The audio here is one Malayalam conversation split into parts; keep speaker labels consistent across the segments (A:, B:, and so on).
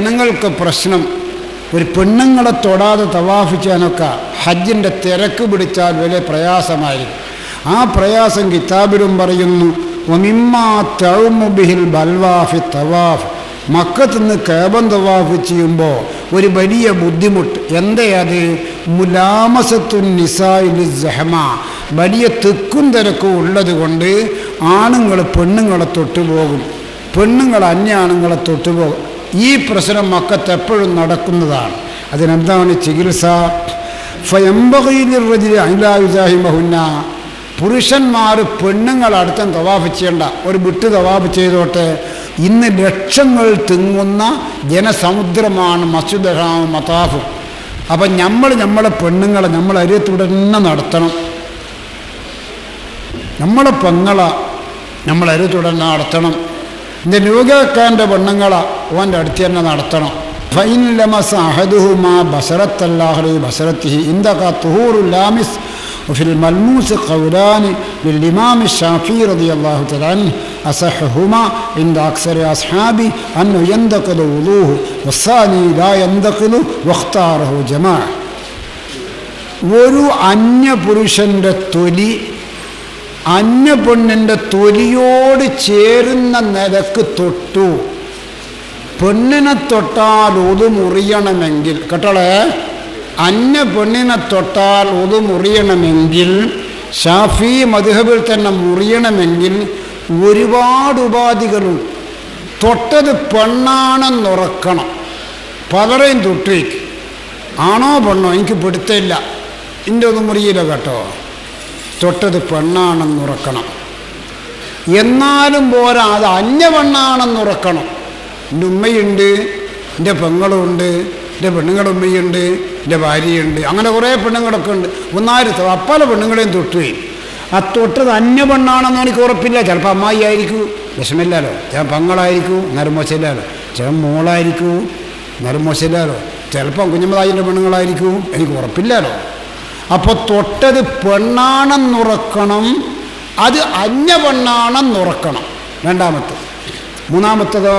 A: ജനങ്ങൾക്ക് പ്രശ്നം. ഒരു പെണ്ണുങ്ങളെ തൊടാതെ തവാഫിച്ചാനൊക്കെ ഹജ്ജിന്റെ തിരക്ക് പിടിച്ചാൽ വലിയ പ്രയാസമായിരുന്നു ആ പ്രയാസം കിതാബിലും പറയുന്നു ഒമിമ്മാ ബൽവാഫി തവാഫ്. മക്കത്തുനിന്ന് കേബം തവാഫ് ചെയ്യുമ്പോൾ ഒരു വലിയ ബുദ്ധിമുട്ട്. എന്തേ അത്? മുലാമസത്തുൻ നിസായിലി ജഹമ വലിയ തെക്കും തിരക്കും ഉള്ളത് കൊണ്ട് ആണുങ്ങൾ പെണ്ണുങ്ങളെ തൊട്ടുപോകും. പെണ്ണുങ്ങൾ അന്യ ആണുങ്ങളെ തൊട്ടുപോകും. ഈ പ്രശ്നം മക്കത്ത് എപ്പോഴും നടക്കുന്നതാണ്. അതിനെന്താണ് ചികിത്സ? അനിലായുജാഹിമഹുന്ന പുരുഷന്മാർ പെണ്ണുങ്ങൾ അടുത്തും തവാഫ് ചെയ്യണ്ട. ഒരു വിട്ട് തവാഫ് ചെയ്തോട്ടെ. ഇന്ന് ലക്ഷങ്ങൾ തിങ്ങുന്ന ജനസമുദ്രമാണ് മസ്ജിദ് ഹറാമും മതാഫും. അപ്പം നമ്മൾ നമ്മളെ പെണ്ണുങ്ങളെ നമ്മൾ അരിയത്തൂടെ തന്നെ നടത്തണം. നമ്മളെ പെങ്ങളെ നമ്മൾ അരിയത്തൂടെ തന്നെ നടത്തണം. എന്റെ രോഗക്കാരന്റെ പെണ്ണുങ്ങളെ ഓൻ്റെ അടുത്ത് തന്നെ നടത്തണം ഫൈൻ ലമസ് അഹദുഹുമാ ബസറത്തല്ലാഹി ബസറത്തിഹി ഇന്ദക തുഹൂറു ലാമിസ് وفي الملموس قولان للإمام الشافعي رضي الله تعالى عنه أصحهما عند أكثر أصحابه أنه ينتقل وضوه والثاني لا ينتقل واختاره جماعة ഒരു അന്യപുരുഷൻ്റെ തൊലി അന്യപെണ്ണിൻ്റെ തൊലിയോട് ചേരുന്ന നിലക്ക് തൊട്ടു പെണ്ണിനെ തൊട്ടാൽ ഒതു മുറിയണമെങ്കിൽ കേട്ടോളെ? അന്യ പെണ്ണിനെ തൊട്ടാൽ ഒതു മുറിയണമെങ്കിൽ ഷാഫി മധുഹബിൽ തന്നെ മുറിയണമെങ്കിൽ ഒരുപാട് ഉപാധികളുണ്ട് തൊട്ടത് പെണ്ണാണെന്നുറക്കണം. പലരെയും തൊട്ടേക്ക്. ആണോ പെണ്ണോ? എനിക്ക് പിടുത്തില്ല എന്റെ ഒന്നും മുറിയില്ല കേട്ടോ? തൊട്ടത് പെണ്ണാണെന്നുറക്കണം. എന്നാലും പോരാ അത് അന്യ പെണ്ണാണെന്നുറക്കണം. എന്റെ ഉമ്മയുണ്ട് എന്റെ പെങ്ങളുണ്ട് എന്റെ പെണ്ണുങ്ങളുടെ ഉമ്മയുണ്ട് എന്റെ ഭാര്യയുണ്ട്. അങ്ങനെ കുറേ പെണ്ണുങ്ങളൊക്കെ ഉണ്ട്. ഒന്നായിരത്തോ പല പെണ്ണുങ്ങളെയും തൊട്ടുകയും ആ തൊട്ടത് അന്യ പെണ്ണാണെന്ന് എനിക്ക് ഉറപ്പില്ല. ചിലപ്പോൾ അമ്മായി ആയിരിക്കും വിഷമില്ലല്ലോ ചില പെങ്ങളായിരിക്കും. എന്നാലും മോശമില്ലല്ലോ ചില മോളായിരിക്കും. എന്നാലും മോശമില്ലല്ലോ ചിലപ്പോൾ കുഞ്ഞമ്മതായിന്റെ പെണ്ണുങ്ങളായിരിക്കും. എനിക്ക് ഉറപ്പില്ലല്ലോ. അപ്പോൾ തൊട്ടത് പെണ്ണാണെന്നുറക്കണം അത് അന്യ പെണ്ണാണെന്നുറക്കണം രണ്ടാമത്തെ. മൂന്നാമത്തതോ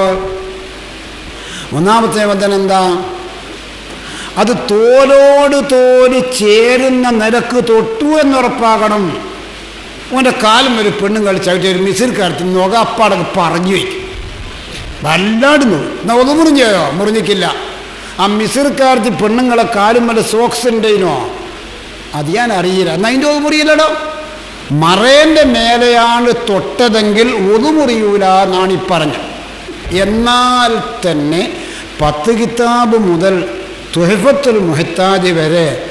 A: മൂന്നാമത്തെ വചനം എന്താ? അത് തോലോട് തോൽ ചേരുന്ന നിരക്ക് തൊട്ടു എന്നുറപ്പാകണം ഓന്റെ കാലം ഒരു പെണ്ണും കളിച്ചായിട്ട് ഒരു മിസിൽക്കാരത്തിൽ നോക്ക അപ്പാടൊക്കെ പറഞ്ഞു വയ്ക്കും വല്ലാണ്ട് നോക്കും എന്നാൽ ഒന്ന് മുറിഞ്ഞോ മുറിഞ്ഞിക്കില്ല ആ മിസിർക്കാരത്തിൽ പെണ്ണുങ്ങളെ കാലും വല്ല സോക്സ് ഉണ്ടേനോ? അത് ഞാൻ അറിയില്ല. എന്നാൽ അതിന്റെ ഒന്ന് മുറിയില്ലടോ. മറേന്റെ മേലെയാണ് തൊട്ടതെങ്കിൽ ഒതുമുറിയൂല എന്നാണ് ഈ പറഞ്ഞത്. എന്നാൽ തന്നെ പത്ത് കിതാബ് മുതൽ തുഹഫത്തുൽ മുഹത്താജ് വരെ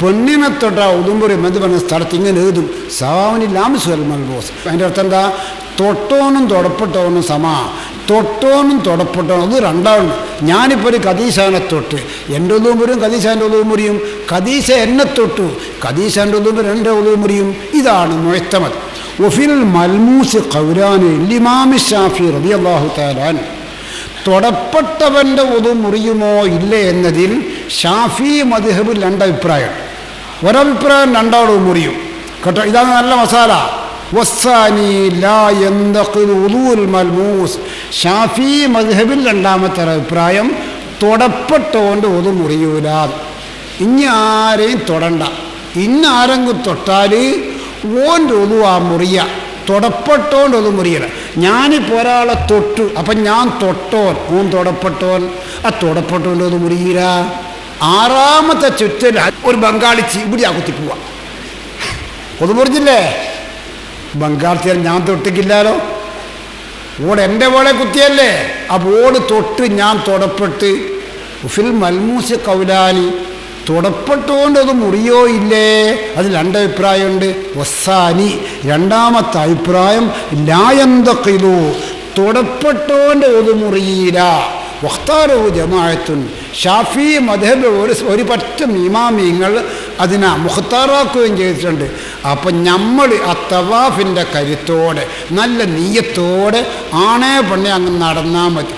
A: പൊന്നിനെ തൊട്ട ഉടുമ്പുറി എന്ന് പറഞ്ഞ സ്ഥലത്ത് ഇങ്ങനെ എഴുതും. സവാനില്ലാമിസുൽ മൽബോസ്. അതിന്റെ അർത്ഥം എന്താ? തൊട്ടോനും തൊടപ്പെട്ടോനും സമാ. തൊട്ടോനും തുടപ്പെട്ടോനും അത് രണ്ടാണ് ഞാനിപ്പോൾ ഒരു കദീശാനെ തൊട്ട്. എന്റെ ഒതുമുറിയും കദീശാന്റെ ഒതുമുറിയും കദീശ എന്നെ തൊട്ടു. കദീശാന്റെ ഒതുമുറി എന്റെ ഒതുമുറിയും ഇതാണ് മുഴത്തമത് ഒഫിൽ മൽമൂസ് ഖൗരാന് ലിമാമി ഷാഫി റബി അള്ളാഹു താലാൻ തൊടപ്പെട്ടവന്റെ ഒതു മുറിയുമോ ഇല്ലേ എന്നതിൽ ഷാഫി മദ്ഹബിൽ രണ്ടഭിപ്രായം. ഒരഭിപ്രായം രണ്ടാളു മുറിയും. കേട്ടോ? ഇതാണ് നല്ല മസാല. ഷാഫി മദ്ഹബിൽ രണ്ടാമത്തെ അഭിപ്രായം തൊടപ്പെട്ടോണ്ട് ഒതു മുറിയൂല. ഇനി ആരെയും തൊടണ്ട. ഇന്നാരെങ്കിലും തൊട്ടാൽ ഓന്റെ ഒതു ആ മുറിയ. തൊടപ്പെട്ടോണ്ട് ഒതു മുറിയല ഞാനിപ്പോൾ ഒരാളെ തൊട്ടു. അപ്പം ഞാൻ തൊട്ടോൻ. ഓൻ തൊടപ്പെട്ടോൻ. ആ തൊടപ്പെട്ടോണ്ട് ഒതു മുറിയില്ല ആറാമത്തെ ചുറ്റൽ ഒരു ബംഗാളി ഇവിടെ കുത്തി പോവാ. ഒതു മുറിഞ്ഞില്ലേ ബംഗാളത്തിയാൽ ഞാൻ തൊട്ടിക്കില്ലാലോ? ഓട് എന്റെ പോലെ കുത്തിയല്ലേ? ആ ഓട് തൊട്ട് ഞാൻ തൊടപ്പെട്ട്. ഫിൽ മൽമൂസ് കൗലാനി തുടപ്പെട്ടോണ്ട് അത് മുറിയോ ഇല്ലേ? അത് രണ്ടഭിപ്രായമുണ്ട്. വസ്സാനി രണ്ടാമത്തെ അഭിപ്രായം ലായന്തക്കിലു തുടപ്പെട്ടുകൊണ്ട് അത് മുറിയില്ല. വഖ്താറു ജമാഅത്തുൻ. ഷാഫി മധബ് ഒരു ഒരു പറ്റം ഇമാമിങ്ങൾ അതിനെ മുഖത്താറാക്കുകയും ചെയ്തിട്ടുണ്ട്. അപ്പം നമ്മൾ ആ തവാഫിന്റെ കരുത്തോടെ നല്ല നീയത്തോടെ ആണേ പണ്ണേ അങ്ങ് നടന്നാൽ മതി.